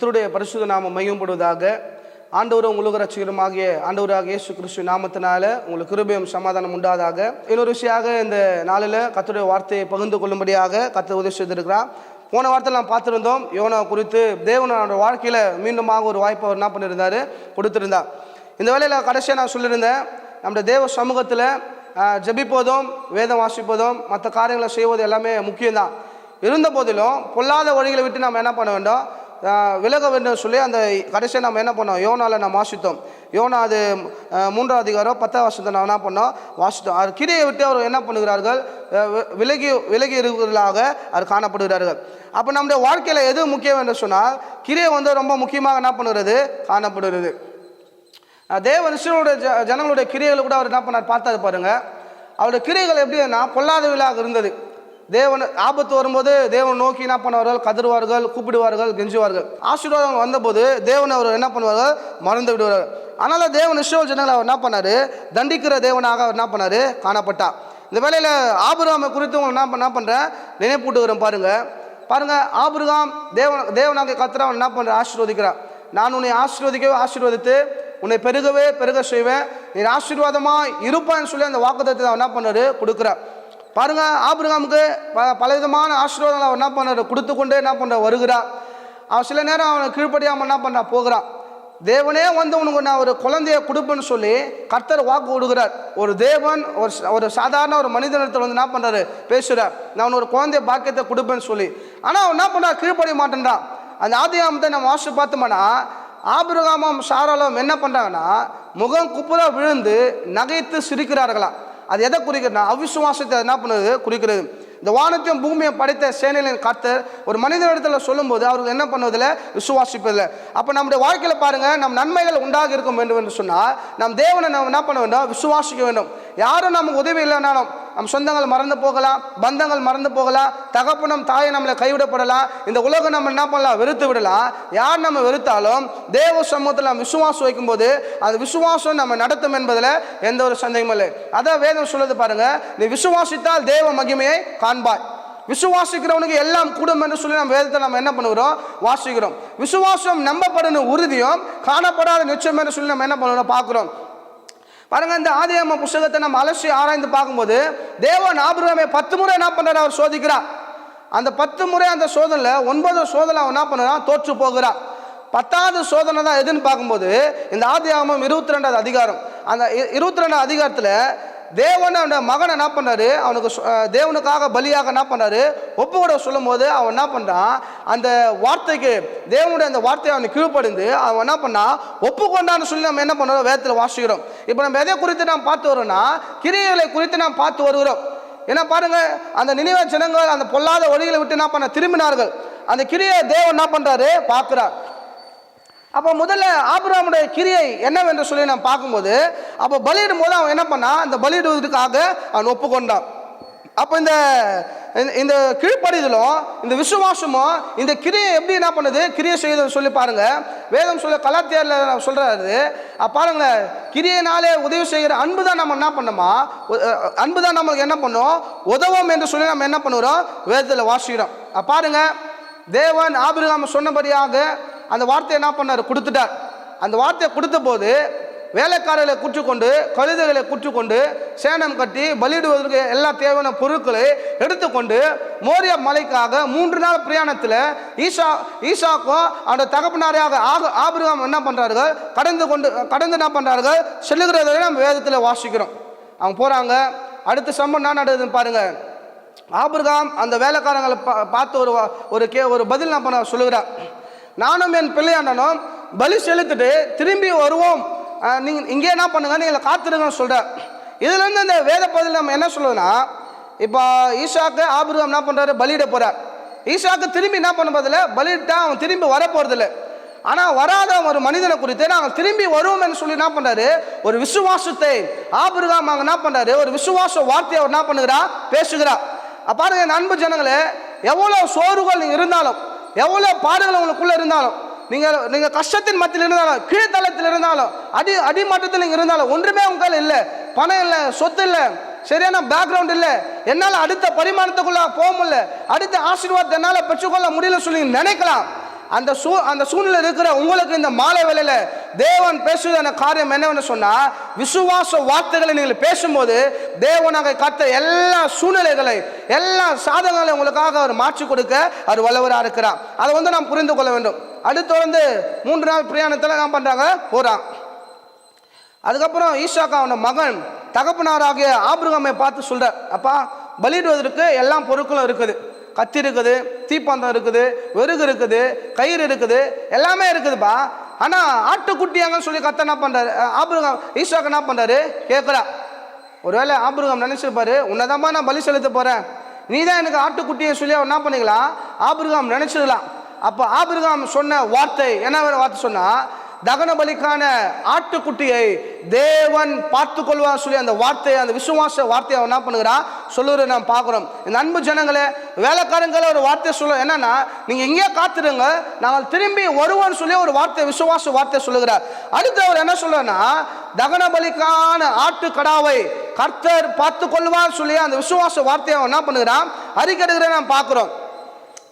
கத்தருடைய பரிசுத்த நாம மையம்படுவதாக ஆண்டவரும் உலக ரட்சிகரமாகிய ஆண்டவராக இயேசு கிறிஸ்து நாமத்தினால உங்களுக்கு கிருபையும் சமாதானம் உண்டாதாக. இன்னொரு விஷயமாக இந்த நாளில் கர்த்தருடைய வார்த்தையை பகிர்ந்து கொள்ளும்படியாக கத்த உதவி செய்திருக்கிறார். போன வாரத்தில் நாம் பார்த்துருந்தோம் யோனா குறித்து தேவனோட வாழ்க்கையில் மீண்டுமாக ஒரு வாய்ப்பை அவர் என்ன பண்ணியிருந்தார்? கொடுத்துருந்தார். இந்த வேலையில் கடைசியாக நான் சொல்லியிருந்தேன் நம்முடைய தேவ சமூகத்தில் ஜபிப்போதும் ஜெபிப்பதும் வேதம் வாசிப்பதும் மற்ற காரியங்களை செய்வது எல்லாமே முக்கியம்தான். இருந்த போதிலும் பொல்லாத வழிகளை விட்டு நம்ம என்ன பண்ண வேண்டும்? விலக வேண்டும் சொல்லி அந்த கடைசியாக நம்ம என்ன பண்ணோம்? யோனாவில் நம்ம வாசித்தோம். யோனா அது மூன்றாம் அதிகாரம் பத்தாம் வருஷத்தை நான் என்ன பண்ணோம்? வாசித்தோம். அவர் கிரியை விட்டு அவர் என்ன பண்ணுகிறார்கள்? விலகி விலகி இருக்கிறதாக அவர் காணப்படுகிறார்கள். அப்போ நம்முடைய வாழ்க்கையில் எது முக்கியம் என்று சொன்னால் கிரியை வந்து ரொம்ப முக்கியமாக என்ன பண்ணுறது காணப்படுகிறது. அஹ் ஜ ஜனங்களுடைய கிரியைகளை கூட அவர் என்ன பண்ணார்? பார்த்தாரு பாருங்கள் அவருடைய கிரியைகள் எப்படின்னா பொல்லாதவிலாக இருந்தது. தேவன் ஆபத்து வரும்போது தேவன் நோக்கி என்ன பண்ணுவார்கள்? கதறுவார்கள் கூப்பிடுவார்கள் கெஞ்சுவார்கள். ஆசீர்வாதம் வந்தபோது தேவன் அவர் என்ன பண்ணுவார்கள்? மறந்து விடுவார்கள். அதனால தேவன் இஸ்ரோல் ஜனங்களை அவர் என்ன பண்ணாரு? தண்டிக்கிற தேவனாக அவர் என்ன பண்ணாரு? காணப்பட்டார். இந்த வேலையில் ஆபிரகாமை குறித்து உங்களுக்கு என்ன பண்ண- என்ன பண்ணுறேன் நினைப்பூட்டுகிறேன் பாருங்க. பாருங்க ஆபுருகாம் தேவன் தேவனாக கத்துற அவன் என்ன பண்ணுற ஆசீர்வதிக்கிறான் நான் உன்னை ஆசீர்வதிக்கவே ஆசீர்வதித்து உன்னை பெருகவே பெருக செய்வேன். நீ ஆசீர்வாதமாக இருப்பான்னு சொல்லி அந்த வாக்குத்தத்தை அவன் என்ன பண்ணாரு கொடுக்குறார். பாருங்க ஆபிரகாமுக்கு ப பலவிதமான ஆசீர்வாதங்களை அவன் என்ன பண்ணாரு கொடுத்து கொண்டே என்ன பண்ணுற வருகிறார். அவன் சில நேரம் அவனை கீழ்ப்படியாமல் என்ன பண்ணா போகிறான். தேவனே வந்து உனக்கு நான் ஒரு குழந்தைய கொடுப்பேன்னு சொல்லி கர்த்தர் வாக்கு கொடுக்குறார். ஒரு தேவன் ஒரு ஒரு சாதாரண ஒரு மனிதனத்தில் வந்து என்ன பண்ணுறாரு பேசுகிறார் நான் உனக்கு ஒரு குழந்தைய பாக்கியத்தை கொடுப்பேன்னு சொல்லி. ஆனால் அவன் என்ன பண்ணுறா கீழ்ப்படிய மாட்டேன்றான் அந்த ஆதியாமத்தை நம்ம வாசி பார்த்தோம்னா ஆபிரகாமம் சாராலும் என்ன பண்ணுறாங்கன்னா முகம் குப்புற விழுந்து நகைத்து சிரிக்கிறார்களாம். அது எதை குறிக்கிறதுனா அவிசுவாசத்தை என்ன பண்ணுது? குறிக்கிறது இந்த வானத்தையும் பூமியும் படைத்த சேனையின் கர்த்தர் ஒரு மனிதனிடத்தில் சொல்லும்போது அவர்கள் என்ன பண்ணுவதில்லை? விசுவாசிப்பதில்லை. அப்போ நம்முடைய வாழ்க்கையில் பாருங்கள் நம் நன்மைகள் உண்டாக இருக்கும் வேண்டும் என்று சொன்னால் நம் தேவனை நாம் என்ன பண்ண வேண்டும்? விசுவாசிக்க வேண்டும். யாரும் நமக்கு உதவி இல்லைனாலும் நம் சொந்தங்கள் மறந்து போகலாம் பந்தங்கள் மறந்து போகலாம் தகப்பனம் தாயை நம்மளை கைவிடப்படலாம். இந்த உலகம் நம்ம என்ன பண்ணலாம்? வெறுத்து விடலாம். யார் நம்ம வெறுத்தாலும் தேவ சமூகத்தில் நம்ம விசுவாசம் வைக்கும்போது அந்த விசுவாசம் நம்ம நடத்தும் என்பதில் எந்த ஒரு சந்தேகமும் இல்லை. அதான் வேதம் சொல்லுது பாருங்க நீ விசுவாசித்தால் தேவ மகிமையை காண்பாய். விசுவாசிக்கிறவனுக்கு எல்லாம் கூடும் என்று சொல்லி நம்ம வேதத்தை நம்ம என்ன பண்ணுகிறோம்? வாசிக்கிறோம். விசுவாசம் நம்பப்படணும் உறுதியும் காணப்படாத நிச்சயம் என்று சொல்லி நம்ம என்ன பண்ணுறோம் பார்க்குறோம். பாருங்க இந்த ஆதியாம புஸ்தகத்தை நம்ம அலசி ஆராய்ந்து பார்க்கும்போது தேவன் ஆபிரகாமை பத்து முறை என்ன பண்றாரு? அவர் சோதிக்கிறார். அந்த பத்து முறை அந்த சோதனையில் ஒன்பது சோதனை அவன் என்ன பண்ணுறான்? தோற்று போகிறான். பத்தாவது சோதனை தான் எதுன்னு பார்க்கும்போது இந்த ஆதியாகமம் இருபத்தி ரெண்டாவது அதிகாரம். அந்த இருபத்தி ரெண்டாவது அதிகாரத்தில் தேவன் அவன் மகனை என்ன பண்ணாரு? அவனுக்கு தேவனுக்காக பலியாக என்ன பண்ணாரு? ஒப்பு கூட சொல்லும் போது அவன் என்ன பண்ணுறான் அந்த வார்த்தைக்கு தேவனுடைய அந்த வார்த்தையை அவனுக்கு கீழ்ப்படிந்து அவன் என்ன பண்ணான் ஒப்புக்கொண்டான்னு சொல்லி நம்ம என்ன பண்ணுறோம் வேதத்தில் வாசிக்கிறோம். இப்போ நம்ம எதை குறித்து நாம் பார்த்து வரோம்னா கிரியைகளை குறித்து நாம் பார்த்து வருகிறோம். ஏன்னா பாருங்க அந்த நினைவ ஜனங்கள் அந்த பொல்லாத வழிகளை விட்டு என்ன பண்ண திரும்பினார்கள். அந்த கிரியை தேவன் என்ன பண்ணுறாரு பார்க்குறார். அப்போ முதல்ல ஆபிரகாமுடைய கிரியை என்னவென்று சொல்லி நான் பார்க்கும்போது அப்போ பலியிடும் போது அவன் என்ன பண்ணான் அந்த பலியிடுவதற்காக அவன் ஒப்புக்கொண்டான். அப்போ இந்த இந்த- இந்த கீழ்ப்படிதலும் இந்த விசுவாசமும் இந்த கிரியை எப்படி என்ன பண்ணுது? கிரியை செய்யுதுன்னு சொல்லி பாருங்க. வேதம் சொல்ல கலாத்தியாரில் சொல்கிறாரு பாருங்க கிரியைனாலே உதவி செய்கிற அன்பு தான் நம்ம என்ன பண்ணோமா? அன்பு தான் நம்மளுக்கு என்ன பண்ணோம்? உதவும் என்று சொல்லி நம்ம என்ன பண்ணுறோம்? வேதத்தில் வாசிக்கிறோம். பாருங்க தேவன் ஆபிரகாம் சொன்னபடியாக அந்த வார்த்தையை என்ன பண்ணார்? கொடுத்துட்டார். அந்த வார்த்தையை கொடுத்த போது வேலைக்காரர்களை கூற்றுக்கொண்டு கழுதைகளை கூற்றுக்கொண்டு சேனம் கட்டி பலியிடுவதற்கு எல்லா தேவையான பொருட்களை எடுத்துக்கொண்டு மோரிய மலைக்காக மூன்று நாள் பிரயாணத்தில் ஈஷா ஈஷாக்கும் அவருடைய தகப்பனாரையாக ஆக ஆபிரகாம் என்ன பண்ணுறார்கள் கடந்து கொண்டு கடந்து என்ன பண்ணுறார்கள் செல்லுகிறதை நம்ம வேதத்தில் வாசிக்கிறோம். அவங்க போகிறாங்க அடுத்த சம்பவம் என்ன நடக்குதுன்னு பாருங்கள் ஆபிரகாம் அந்த வேலைக்காரங்களை பா பார்த்து ஒரு ஒரு கே ஒரு பதில் நான் பண்ண சொல்லுகிறார்? நானும் என் பிள்ளையாண்டனும் பலி செலுத்திட்டு திரும்பி வருவோம். நீங்கள் இங்கே என்ன பண்ணுங்க? நீங்கள் காத்திருங்கன்னு சொல்கிறேன் இதுலேருந்து இந்த வேத பதில் நம்ம என்ன சொல்லுதுன்னா இப்போ ஈஷாக்கு ஆபிரகம் என்ன பண்ணுறாரு பலியிட போகிறார் ஈஷாக்கு திரும்பி என்ன பண்ண பதில் பலியிட்டா அவன் திரும்பி வர போகிறதில்ல ஆனால் வராத ஒரு மனிதனை குறித்து நாங்கள் திரும்பி வருவோம் என்று சொல்லி என்ன பண்ணுறாரு ஒரு விசுவாசத்தை ஆபிரகாம் அவங்க என்ன பண்ணுறாரு ஒரு விசுவாச வார்த்தையை அவர் என்ன பண்ணுகிறா? பேசுகிறா. பாருங்க என் அன்பு ஜனங்களே எவ்வளோ சோறுகள் நீங்கள் இருந்தாலும் எவ்வளோ பாடுகள் உங்களுக்குள்ளே இருந்தாலும் நீங்கள் நீங்கள் கஷ்டத்தின் மத்தியில் இருந்தாலும் கீழ்த்தளத்தில் இருந்தாலும் அடி அடிமட்டத்தில் நீங்கள் இருந்தாலும் ஒன்றுமே உங்கள் இல்லை. பணம் இல்லை சொத்து இல்லை சரியான பேக்ரவுண்ட் இல்லை. என்னால் அடுத்த பரிமாணத்துக்குள்ளே போக முடியல. அடுத்த ஆசீர்வாதத்தை என்னால் பெற்றுக்கொள்ள முடியல சொல்லி நினைக்கலாம். அந்த சூ அந்த சூழ்நிலை இருக்கிற உங்களுக்கு இந்த மாலை வேலையில் தேவன் பேசுவதான காரியம் என்னவென்னு சொன்னால் விசுவாச வார்த்தைகளை நீங்கள் பேசும்போது தேவனாக கத்த எல்லா சூழ்நிலைகளை எல்லா சாதகங்களையும் உங்களுக்காக அவர் மாற்றி கொடுக்க அவர் வல்லவராக இருக்கிறார். அதை வந்து நாம் புரிந்து கொள்ள வேண்டும். அடுத்து வந்து மூன்று நாள் பிரயாணத்தில் என்ன பண்ணுறாங்க போறான். அதுக்கப்புறம் ஈஷாக்கா அவனோட மகன் தகப்பனாராகிய ஆபிரகமை பார்த்து சொல்றார் அப்பா பலியிடுவதற்கு எல்லா பொருட்களும் இருக்குது. கத்தி இருக்குது தீப்பந்தம் இருக்குது வெறுகு இருக்குது கயிறு இருக்குது எல்லாமே இருக்குதுப்பா. ஆனால் ஆட்டுக்குட்டியாங்கன்னு சொல்லி கத்த என்ன பண்ணுறாரு அஹ் ஆபிரகாம் ஈசாக்கு என்ன பண்ணுறாரு கேட்குறா ஒருவேளை ஆபிரகாம் நினச்சிருப்பாரு உன்னதாம்மா நான் பலி செலுத்த போகிறேன் நீ தான் எனக்கு ஆட்டுக்குட்டியை சொல்லி அவர் என்ன பண்ணிக்கலாம்? ஆபிரகாம் நினச்சிடலாம் அப்போ ஆபிரகாம் சொன்ன வார்த்தை என்ன வார்த்தை சொன்னால் தகன பலிக்கான ஆட்டுக்குட்டியை தேவன் பார்த்து கொள்வான் சொல்லி அந்த வார்த்தையை அந்த விசுவாச வார்த்தையை அவன் என்ன பண்ணுகிறான் சொல்லுறத நாம் பார்க்குறோம். இந்த அன்பு ஜனங்களே வேலைக்காரங்களை ஒரு வார்த்தை சொல்ல என்னன்னா நீங்கள் இங்கே காத்துடுங்க நாங்கள் திரும்பி வருவோம்னு சொல்லி ஒரு வார்த்தை விசுவாச வார்த்தை சொல்லுகிறார். அடுத்து அவர் என்ன சொல்றன்னா தகன பலிக்கான ஆட்டு கடாவை கர்த்தர் பார்த்து கொள்வார் சொல்லி அந்த விசுவாச வார்த்தையை அவன் என்ன பண்ணுகிறான்? அறிக்கடுகிற நாம் பார்க்குறோம்.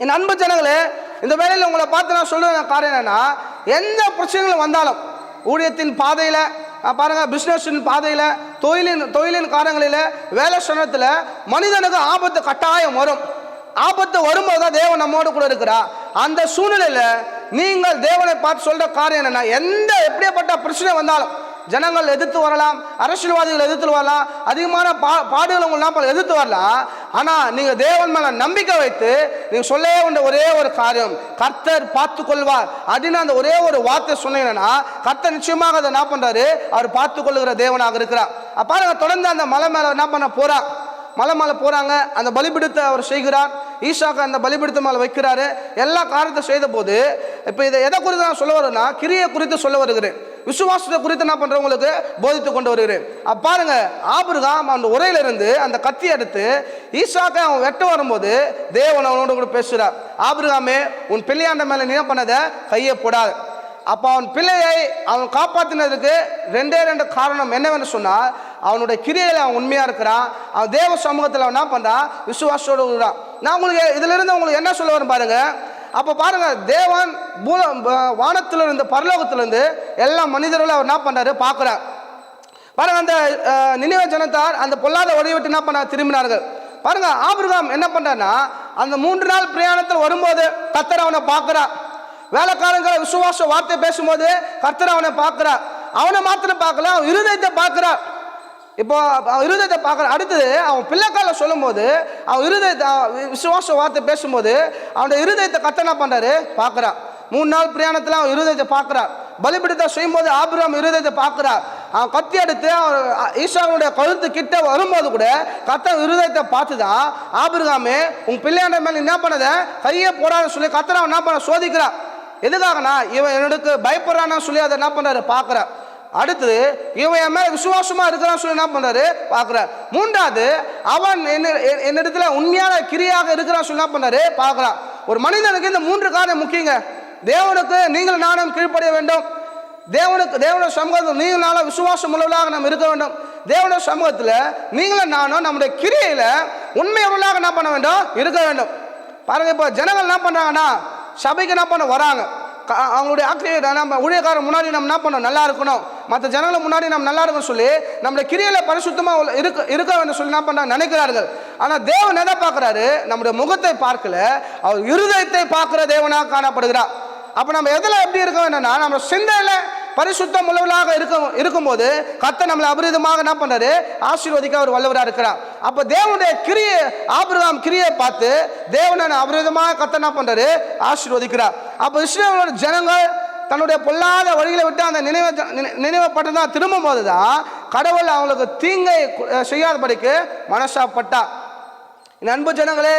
என் அன்பு ஜனங்களே இந்த வேலையில் உங்களை பார்த்து நான் சொல்லுவேன் காரணம் என்னன்னா எந்த பிரச்சனைகளும் வந்தாலும் ஊழியத்தின் பாதையில் பாருங்கள் பிஸ்னஸின் பாதையில் தொழிலின் தொழிலின் காரங்களில் வேலை சனத்தில் மனிதனுக்கு ஆபத்து கட்டாயம் வரும். ஆபத்து வரும்போது தான் தேவன் நம்மோடு கூட இருக்கிறா அந்த சூழ்நிலையில் நீங்கள் தேவனை பார்த்து சொல்கிற காரியம் என்னென்னா எந்த எப்படியாப்பட்ட பிரச்சனை வந்தாலும் ஜனங்கள் எதிர்த்து வரலாம் அரசியல்வாதிகள் எதிர்த்து வரலாம் அதிகமான பா பாடுகள் உங்களாம் எதிர்த்து வரலாம். ஆனால் நீங்கள் தேவன் மேலே நம்பிக்கை வைத்து நீங்கள் சொல்ல உண்ட ஒரே ஒரு காரியம். கர்த்தர் பார்த்து கொள்வார். அப்படின்னு அந்த ஒரே ஒரு வார்த்தை சொன்னீங்கன்னா கர்த்தர் நிச்சயமாக அதை என்ன பண்ணுறாரு அவர் பார்த்து கொள்ளுகிற தேவனாக இருக்கிறார். அப்ப பாருங்க தொடர்ந்து அந்த மலை மேலே என்ன பண்ண போகிறார் மலை மேலே போகிறாங்க அந்த பலிபிடுத்தை அவர் செய்கிறார். ஈசாக்கு அந்த பலிபிடுத்த மேலே வைக்கிறாரு. எல்லா காரியத்தை செய்த போது இப்போ இதை எதை குறித்து நான் சொல்ல வரேன்னா கிரியை குறித்து சொல்ல வருகிறேன். விசுவாசத்தை குறித்து என்ன பண்ணுறேன் உங்களுக்கு? போதித்து கொண்டு வருகிறேன். அப்ப பாருங்க ஆபிரகாம் அந்த உரையிலிருந்து அந்த கத்தி எடுத்து ஈசாக்கை அவன் வெட்ட வரும்போது தேவன் அவனோட கூட பேசுகிறார். ஆபிரகாமே உன் பிள்ளையாண்ட மேலே நீ என்ன கையை போடாது. அப்போ அவன் பிள்ளையை அவன் காப்பாற்றினதுக்கு ரெண்டே ரெண்டு காரணம் என்னவென்று சொன்னால் அவனுடைய கிரியையில் அவன் உண்மையாக இருக்கிறான். அவன் தேவ சமூகத்தில் அவன் என்ன பண்ணுறான் விசுவாசோடு இருக்கிறான். நான் உங்களுக்கு இதிலிருந்து உங்களுக்கு என்ன சொல்ல வரும் பாருங்கள் அப்போ பாருங்க தேவன் பூல வானத்திலிருந்து பரலோகத்திலிருந்து எல்லா மனிதர்களும் அவர் என்ன பண்ணுறாரு பார்க்குறார். பாருங்க அந்த நினைவ ஜனத்தார் அந்த பொல்லாத ஒளி விட்டு என்ன பண்ண திரும்பினார்கள். பாருங்க ஆபிரகாம் என்ன பண்றாருன்னா அந்த மூன்று நாள் பிரயாணத்தில் வரும்போது கத்தர் அவனை பார்க்குறா வேலைக்காரங்களை விசுவாச வார்த்தை பேசும்போது கர்த்தர் அவனை பார்க்குறா அவனை மாத்திரம் பார்க்கல இருதயத்தை பார்க்கிறார். இப்போ அவன் இருதயத்தை பார்க்குற அடுத்தது அவன் பிள்ளைக்கால சொல்லும் போது அவன் இருதயத்தை விசுவாச வார்த்தை பேசும்போது அவனுடைய இருதயத்தை கத்தனா என்ன பண்ணுறாரு பார்க்குறான் மூணு நாள் பிரயாணத்தில் அவன் இருதயத்தை பார்க்குறான் பலிபிடித்த செய்யும்போது ஆபிரம் இருதயத்தை பார்க்குறான் அவன் கத்தி எடுத்து அவன் ஈஸ்வரனுடைய கழுத்து கிட்ட வரும்போது கூட கத்த இருதயத்தை பார்த்து தான் ஆபிரகாமே உன் பிள்ளையாண்ட மேலே என்ன பண்ணத? கையே போடாதுன்னு சொல்லி கத்தனை அவன் என்ன பண்ண சோதிக்கிறான் எதுக்காகனா இவன் என்னுக்கு பயப்படுறான்னு சொல்லி அதை என்ன பண்ணுறாரு பார்க்குறான் அடுத்தது இவன் என் மேலே விசுவாசமாக இருக்கிறான்னு சொல்லி என்ன பண்ணுறாரு பார்க்குறான் மூன்றாவது அவன் என்ன என்- என்னிடத்துல உண்மையான கிரியாக இருக்கிறான்னு சொல்லி என்ன பண்ணுறாரு பார்க்குறான். ஒரு மனிதனுக்கு இந்த மூன்று காரியம் முக்கியங்க. தேவனுக்கு நீங்கள் நானும் கீழ்ப்படைய வேண்டும். தேவனுக்கு தேவனுடைய சமூகத்தில் நீங்கள் நானும் விசுவாசம் உள்ளவர்களாக நாம் இருக்க வேண்டும். தேவனுடைய சமூகத்தில் நீங்களும் நானும் நம்முடைய கிரியையில் உண்மையுள்ளவர்களாக என்ன பண்ண வேண்டும்? இருக்க வேண்டும். பாருங்கள் இப்போ ஜனங்கள் என்ன பண்ணுறாங்கன்னா சபைக்கு என்ன பண்ண வராங்க. அவங்களுடைய ஆக்கிரியை நம்ம ஊழியக்காரர் முன்னாடி நம்ம என்ன பண்ணோம் நல்லா இருக்கணும். மற்ற ஜனங்களை முன்னாடி நம்ம நல்லா இருக்கணும் சொல்லி நம்மளுடைய கிரியையில பரிசுத்தமாக இருக்க இருக்க வேண்டும் சொல்லி என்ன பண்ண நினைக்கிறார்கள். ஆனால் தேவன் எதை பார்க்குறாரு? நம்முடைய முகத்தை பார்க்கல. அவர் இருதயத்தை பார்க்குற தேவனாக காணப்படுகிறார். அப்போ நம்ம எதில் எப்படி இருக்கோம் என்னன்னா நம்ம சிந்தையில் பரிசுத்தம் உள்ளவர்களாக இருக்கும் இருக்கும்போது கத்த நம்மளை அபரிதமாக என்ன பண்றாரு? ஆசீர்வதிக்க அவர் வல்லவராக இருக்கிறார். அப்போ தேவனுடைய கிரியை ஆபிரகாம் கிரியை பார்த்து தேவனை அபரிதமாக கத்த என்ன பண்றாரு? ஆசீர்வதிக்கிறார். அப்போ இஸ்ரேலோட ஜனங்கள் தன்னுடைய பொல்லாத வழிகளை விட்டு அந்த நினைவு நினைவப்பட்டு தான் திரும்பும் போது தான் கடவுள் அவங்களுக்கு தீங்கை செய்யாதபடிக்கு மனசாப்பட்டா. என் அன்பு ஜனங்களே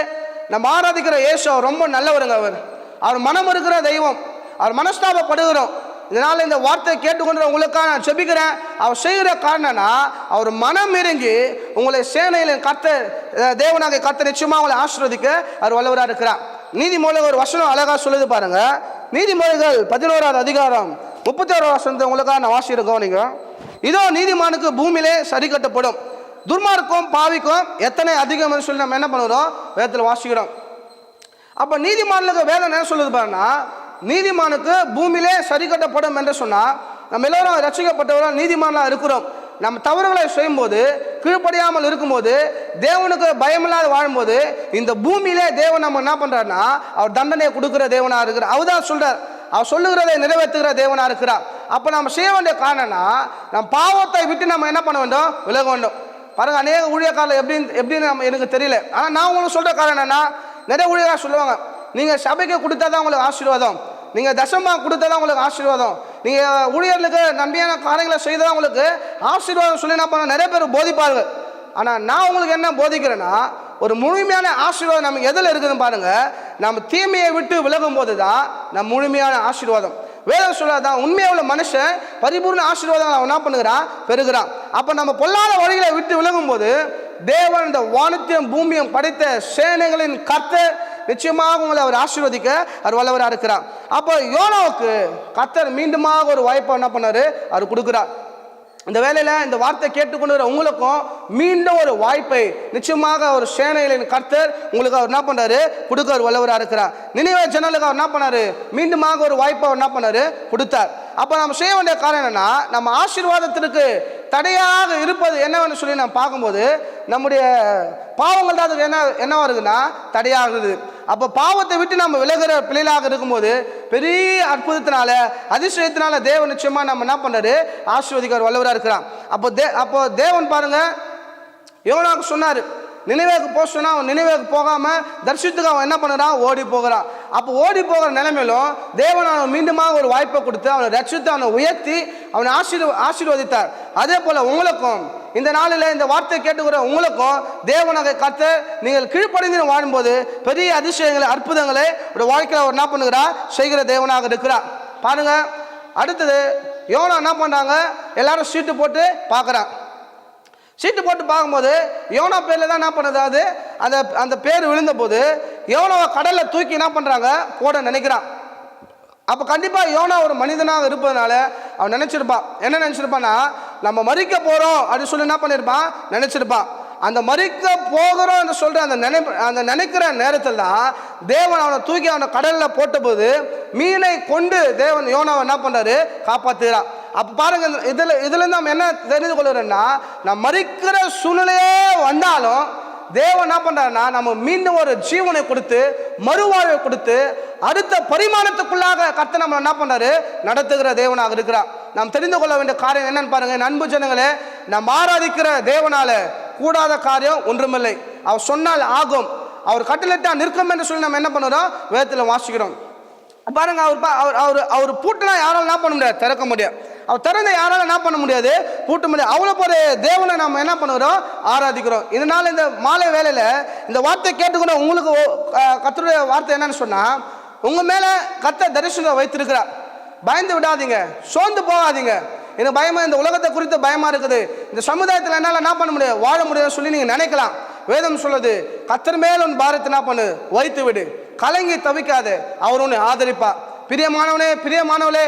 நம்ம ஆராதிக்கிற இயேசு ரொம்ப நல்லவருங்க அவர். அவர் மனம் இருக்கிற தெய்வம். அவர் மனஸ்தாபப்படுகிறோம். இதனால் இந்த வார்த்தையை கேட்டுக்கொண்டு உங்களுக்காக நான் செபிக்கிறேன். அவர் செய்கிற காரணம்னா அவர் மனம் இறங்கி உங்களை சேனையில் கத்த தேவனாக கத்த நிச்சயமாக உங்களை ஆசீர்வதிக்க அவர் வல்லவராக இருக்கிறார். நீதிமொழிகள் ஒரு வசனம் அழகாக சொல்லுது பாருங்க. நீதிமொழிகள் பதினோராவது அதிகாரம் முப்பத்தி வசனத்தை உங்களுக்காக நான் வாசியிருக்கோம் நீங்கள் இதோ நீதிமானுக்கு பூமியிலே சரி கட்டப்படும். துர்மார்க்கும் பாவிக்கும் எத்தனை அதிகம் சொல்லி நம்ம என்ன பண்ணுறோம்? வேதத்தில் வாசிக்கிறோம். அப்போ நீதிமான்களுக்கு வேதம் என்ன சொல்லுது பாருன்னா நீதிமானுக்கு பூமியிலே சரி கட்டப்படும் என்று சொன்னால் நம்ம எல்லோரும் ரட்சிக்கப்பட்டவர்கள் நீதிமானாக இருக்கிறோம். நம்ம தவறுகளை செய்யும்போது கீழ்ப்படியாமல் இருக்கும்போது தேவனுக்கு பயமில்லாத வாழும்போது இந்த பூமியிலே தேவன் நம்ம என்ன பண்ணுறாருன்னா அவர் தண்டனையை கொடுக்குற தேவனாக இருக்கிறார். அவர் தான் சொல்கிறார் அவர் சொல்லுகிறதை நிறைவேற்றுகிற தேவனாக இருக்கிறார். அப்போ நம்ம செய்ய வேண்டிய காரணம்னா நம் பாவத்தை விட்டு நம்ம என்ன பண்ண வேண்டும்? விலக வேண்டும். பாருங்கள் அநேக ஊழியக்காரில் எப்படி எப்படின்னு நம்ம எனக்கு தெரியல. ஆனால் நான் உங்களுக்கு சொல்கிற காரணம் என்னன்னா நிறைய ஊழியராக சொல்லுவாங்க. நீங்கள் சபைக்கு கொடுத்தா தான் உங்களுக்கு ஆசீர்வாதம். நீங்கள் தசமா கொடுத்தா தான் உங்களுக்கு ஆசீர்வாதம். நீங்கள் ஊழியர்களுக்கு நன்மையான காரியங்களை செய்தால் உங்களுக்கு ஆசீர்வாதம் சொல்லி என்ன பண்ண நிறைய பேர் போதிப்பார்கள். ஆனால் நான் உங்களுக்கு என்ன போதிக்கிறேன்னா ஒரு முழுமையான ஆசீர்வாதம் நமக்கு எதில் இருக்குதுன்னு பாருங்கள் நம்ம தீமையை விட்டு விலகும் போது தான் நம் முழுமையான ஆசீர்வாதம். வேதம் சொல்லாதான் உண்மையாக உள்ள மனுஷன் பரிபூர்ண ஆசீர்வாதம் அவன் என்ன பண்ணுகிறான் பெறுகிறான். அப்போ நம்ம பொல்லாத வழிகளை விட்டு விலகும் போது தேவன் இந்த வானத்தையும் பூமியும் படைத்த சேனைகளின் கர்த்தர் நிச்சயமாக உங்களை அவர் ஆசீர்வதிக்க அவர் வல்லவராக இருக்கிறார் அப்போ யோனாவுக்கு கத்தர் மீண்டுமாக ஒரு வாய்ப்பை என்ன பண்ணார்? அவர் கொடுக்குறார். இந்த வேலையில் இந்த வார்த்தை கேட்டுக்கொண்டு உங்களுக்கும் மீண்டும் ஒரு வாய்ப்பை நிச்சயமாக ஒரு சேனைகளின் கர்த்தர் உங்களுக்கு அவர் என்ன பண்ணாரு கொடுக்க ஒரு வல்லவராக இருக்கிறார். நினைவே ஜன்னலுக்கு அவர் என்ன பண்ணாரு? மீண்டுமாக ஒரு வாய்ப்பை அவர் என்ன பண்ணாரு? கொடுத்தார். அப்போ நம்ம செய்ய வேண்டிய காரணம் என்னன்னா நம்ம ஆசீர்வாதத்திற்கு தடையாக இருப்பது என்னவென்னு சொல்லி நம்ம பார்க்கும்போது நம்முடைய பாவங்கள் தான் அது என்ன என்னவா இருக்குன்னா தடையாகுது அப்போ பாவத்தை விட்டு நம்ம விலகிற பிள்ளைகளாக இருக்கும்போது பெரிய அற்புதத்தினால அதிசயத்தினால தேவன் நிச்சயமா நம்ம என்ன பண்றாரு? ஆசீர்வதிக்க வல்லவராக இருக்கிறான் அப்போ தே அப்போ தேவன் பாருங்க யோனாவுக்கு சொன்னார் நினைவேக்கு போக சொன்னா அவன் நினைவேக்கு போகாம தரிசித்துக்கு அவன் என்ன பண்ணுறான் ஓடி போகிறான். அப்போ ஓடி போகிற நிலைமையிலும் தேவன் அவன் மீண்டுமாக ஒரு வாய்ப்பை கொடுத்து அவனை ரட்சித்து அவனை உயர்த்தி அவனை ஆசீர்வ ஆசீர்வதித்தார். அதே போல் உங்களுக்கும் இந்த நாளில் இந்த வார்த்தை கேட்டுக்கிற உங்களுக்கும் தேவனகை கத்த நீங்கள் கீழ்ப்படைந்து வாழும்போது பெரிய அதிசயங்களை அற்புதங்களை ஒரு வாழ்க்கையில் அவர் என்ன பண்ணுகிறார்? செய்கிற தேவனாக இருக்கிறார். பாருங்கள் அடுத்தது யோனா என்ன பண்ணுறாங்க எல்லாரும் சீட்டு போட்டு பார்க்குறான். சீட்டு போட்டு பார்க்கும்போது யோனா பேரில் தான் என்ன பண்ணுது அது? அந்த அந்த பேர் விழுந்தபோது யோனாவை கடலில் தூக்கி என்ன பண்ணுறாங்க போட நினைக்கிறான். அப்போ கண்டிப்பாக யோனா ஒரு மனிதனாக இருப்பதனால அவன் நினச்சிருப்பான். என்ன நினச்சிருப்பான்னா நம்ம மறிக்க போகிறோம் அப்படின்னு சொல்லி என்ன பண்ணியிருப்பான் நினச்சிருப்பான். அந்த மறிக்க போகிறோம் என்று சொல்கிற அந்த நினை அந்த நினைக்கிற நேரத்தில் தான் தேவன் அவனை தூக்கி அவனை கடலில் போட்டபோது மீனை கொண்டு தேவன் யோனாவை என்ன பண்ணுறாரு காப்பாற்றுகிறான் அப்போ பாருங்க இதில் இதுலேருந்து நம்ம என்ன தெரிந்து கொள்கிறோம்னா நம்ம மறிக்கிற சூழ்நிலையே வந்தாலும் தேவன் என்ன பண்ணுறாருன்னா நம்ம மீண்டும் ஒரு ஜீவனை கொடுத்து மறுவாழ்வை கொடுத்து அடுத்த பரிமாணத்துக்குள்ளாக கத்த நம்ம என்ன பண்ணுறாரு நடத்துகிற தேவனாக இருக்கிறார். நாம் தெரிந்து கொள்ள வேண்டிய காரியம் என்னன்னு பாருங்க நண்பு ஜனங்களே நாம் ஆராதிக்கிற தேவனால கூடாத காரியம் ஒன்றுமில்லை. அவர் சொன்னால் ஆகும். அவர் கட்டளிட்டா நிற்கும் என்று சொல்லி நம்ம என்ன பண்ணுறோம்? வேதத்தில் வாசிக்கிறோம். பாருங்க அவர் பா- அவர் அவர் அவர் பூட்டினா யாராலும் என்ன பண்ண முடியாது? திறக்க முடியாது. அவர் திறந்த யாரால என்ன பண்ண முடியாது? பூட்ட முடியாது அவ்வளோ ஒரு தேவனை நம்ம என்ன பண்ணுகிறோம்? ஆராதிக்கிறோம். இதனால் இந்த மாலை வேலையில் இந்த வார்த்தை கேட்டுக்கிறோம் உங்களுக்கு கத்தருடைய வார்த்தை என்னன்னு சொன்னால் உங்கள் மேலே கத்த தரிசனம் வைத்திருக்கிறார். பயந்து விடாதீங்க. சோர்ந்து போகாதீங்க. எனக்கு பயமாக இந்த உலகத்தை குறித்து பயமாக இருக்குது. இந்த சமுதாயத்தில் என்னால் என்ன பண்ண முடியாது வாழ முடியாதுன்னு சொல்லி நீங்கள் நினைக்கலாம். வேதம் சொல்லுது கத்தர் மேல் உன் பாரத்தை என்ன பண்ணு? வைத்து விடு கலங்கி தவிக்காது. அவர் உன்னை ஆதரிப்பா பிரியமானவனே பிரியமானவளே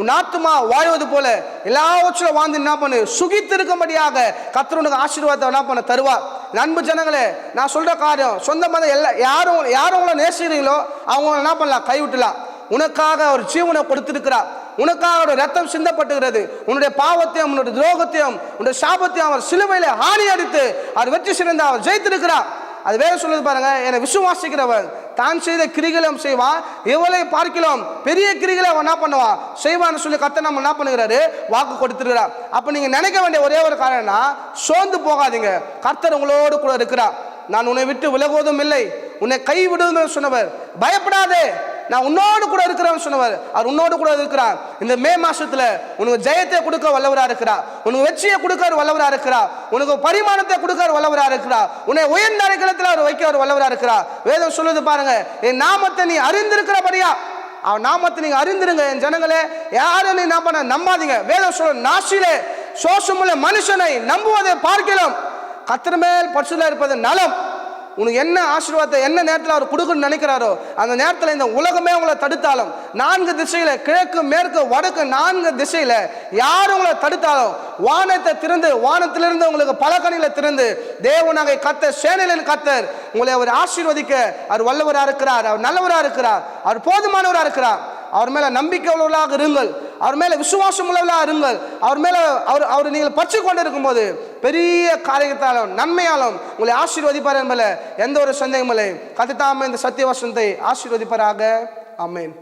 உன் ஆத்துமா வாழ்வது போல எல்லாவற்றிலும் வாழ்ந்து என்ன பண்ணு? சுகித்து இருக்கும்படியாக கத்தர் ஆசீர்வாதத்தை என்ன பண்ண தருவார். நண்பு ஜனங்களே நான் சொல்ற காரியம் சொந்த மதம் எல்லா யாரும் யாரும் உங்களை நேசிக்கிறீங்களோ அவங்க என்ன பண்ணலாம்? கைவிட்டலாம். உனக்காக அவர் ஜீவனை கொடுத்திருக்கிறார். உனக்காக ஒரு ரத்தம் சிந்தப்பட்டுகிறது. உன்னுடைய பாவத்தையும் உன்னுடைய துரோகத்தையும் உன்னுடைய சாபத்தையும் அவர் சிலுவையில ஹானி அடித்து அவர் வெற்றி சிறந்து அவர் ஜெயித்திருக்கிறார். அது வேற சொல்லுது பாருங்க என்னை விசுவாசிக்கிறவன் தான் செய்த கிரிகளும் செய்வான் எவளை பார்க்கலாம் பெரிய கிரிகளை அவன் என்ன பண்ணுவான் செய்வான்னு சொல்லி கத்த நம்ம என்ன பண்ணுகிறாரு? வாக்கு கொடுத்துருக்கிறார். அப்போ நீங்கள் நினைக்க வேண்டிய ஒரே ஒரு காரணம்னா சோர்ந்து போகாதீங்க. கர்த்தர் உங்களோடு கூட இருக்கிறார். நான் உன்னை விட்டு விலகுவதும் இல்லை. உன்னை கைவிடுவதும் சொன்னவர். பயப்படாதே. நான் உன்னோடு கூட இருக்கிறேன்னு சொன்னவர். அவர் உன்னோடு கூட இருக்கிறார். இந்த மே மாசத்துல உனக்கு ஜெயத்தை கொடுக்க வல்லவரா இருக்கிறா. உனக்கு வெற்றியை கொடுக்க அவர் வல்லவரா இருக்கிறா. உனக்கு பரிமாணத்தை கொடுக்க அவர் வல்லவரா இருக்கிறா. உன்னை உயர்ந்த அடைக்கலத்தில் அவர் வைக்க அவர் வல்லவரா இருக்கிறா. வேதம் சொல்லுது பாருங்க என் நாமத்தை நீ அறிந்திருக்கிறபடியா அவன் நாமத்தை நீங்க அறிந்திருங்க என் ஜனங்களே. யாரும் நீ என்ன பண்ண நம்பாதீங்க. வேதம் சொல்ல நாசிலே சோசமுள்ள மனுஷனை நம்புவதை பார்க்கலாம் கத்திரமேல் பரிசுல இருப்பது நலம். உனக்கு என்ன ஆசீர்வாதத்தை என்ன நேரத்தில் அவர் கொடுக்கணும்னு நினைக்கிறாரோ அந்த நேரத்தில் இந்த உலகமே உங்களை தடுத்தாலும். நான்கு திசையில் கிழக்கு மேற்கு வடக்கு நான்கு திசையில் யார் உங்களை தடுத்தாலும் வானத்தை திறந்து வானத்திலிருந்து உங்களுக்கு பல கனிகளை திறந்து தேவனாக கத்த சேனலின் கத்தர் உங்களை அவர் ஆசீர்வதிக்க அவர் வல்லவராக இருக்கிறார் அவர் நல்லவராக இருக்கிறார் அவர் போதுமானவராக இருக்கிறார். அவர் மேலே நம்பிக்கை உள்ளவர்களாக இருங்கள். அவர் மேலே விசுவாசம் உள்ளவர்களாக இருங்கள். அவர் மேலே அவர் அவர் நீங்கள் பற்றி கொண்டு இருக்கும்போது பெரிய காரியத்தாலும் நன்மையாலும் உங்களை ஆசீர்வதிப்பார் என்பதில் எந்த ஒரு சந்தேகமில்லை கத்தித்தாம இந்த சத்திய வசனத்தை ஆசீர்வதிப்பாராக. அமேன்